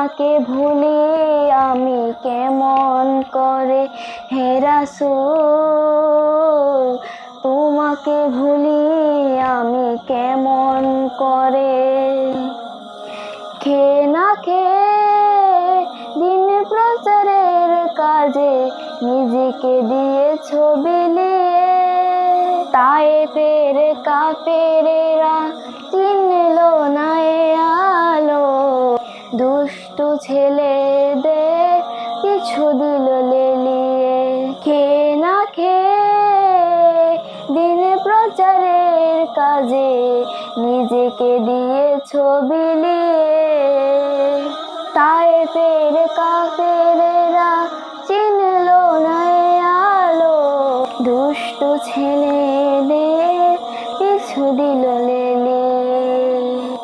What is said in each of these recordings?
তোমাকে ভুলি আমি কেমন করে হেরাসুল তোমাকে ভুলি আমি কেমন করে? খে না খে দিন প্রচারের কাজে নিজেকে দিয়ে ছবি নিয়ে তাই ফের কাপেরেরা চিনল না দুষ্টু ছেলেদের কিছু দিল লেলিয়ে। খে না খে, দিন প্রচারের কাজে নিজেকে দিয়ে ছবি নিয়ে। তাই ফের কাফেরেরা চিনল আলো। দুষ্টু ছেলেদের পিছু দিল লেলে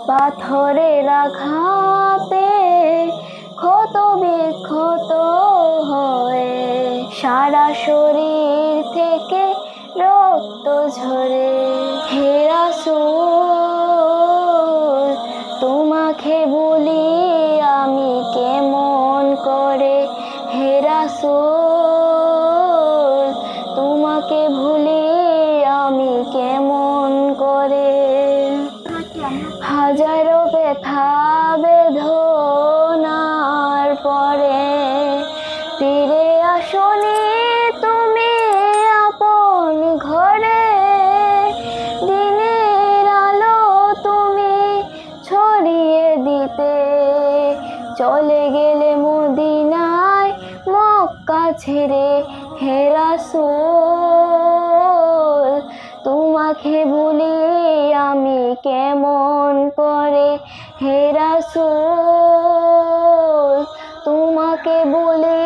পাথরের আঘাতে ক্ষত হয়ে সারা শরীর থেকে রক্ত ঝরে। হেরাসুল তোমাকে বলি আমি কেমন করে? হেরাসুল তোমাকে ভুলি আমি কেমন করে? হাজারো ব্যথা বেদনার আসনি তুমি আপন ঘরে, দিনের আলো তুমি ছড়িয়ে দিতে। চলে গেলে মদিনায় মক্কা ছেড়ে হেরাসুল তোমাকে ভুলি আমি কেমন করে? হেরাসুল তোমাকে বলি